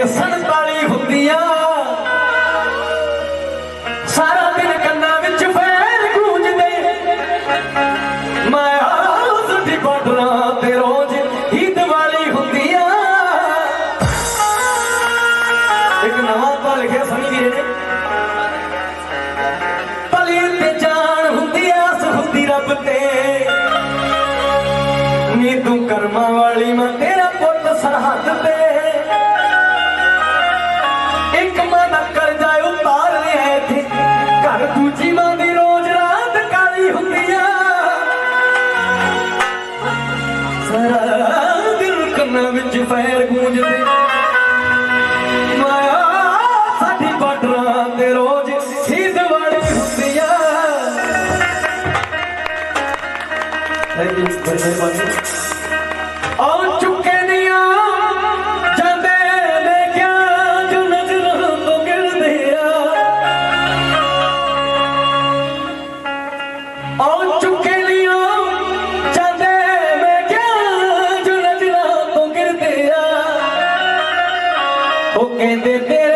ਤੇ 47 ਹੁੰਦੀਆਂ। ਸਾਰਾ ਦਿਨ ਕੰਨਾਂ ਵਿੱਚ ਫੈਰ ਗੂੰਜਦੇ। ਮੈਂ ਆਸਦੀ ਬਾਰਡਰਾਂ ਤੇ ਰੋਜ਼ ਹੀ ਦੀਵਾਲੀ ਹੁੰਦੀ ਆ ਇੱਕ ਨਵਾਂ ਤਾਂ ਲਿਖਿਆ ਸਨੀ ਵੀਰੇ ਨੇ ਭਲੀ ਤੇ ਜਾਨ ਹੁੰਦੀ ਆ, ਆਸ ਹੁੰਦੀ ਰੱਬ ਤੇ। ਨੀ ਤੂੰ ਕਰਮਾਂ ਵਾਲੀ ਮੈਂ ਤੇਰਾ ਪੁੱਤ ਸਰਹੱਦ ਤੇ। ਕੰਨਾਂ ਵਿੱਚ ਫੈਰ ਗੂੰਜਦੇ। ਮਾਇਆ, ਸਾਡੀ ਬਾਰਡਰਾਂ ਤੇ ਰੋਜ਼ ਹੀ ਦੀਵਾਲੀ ਹੁੰਦੀ ਆ। Thank you and then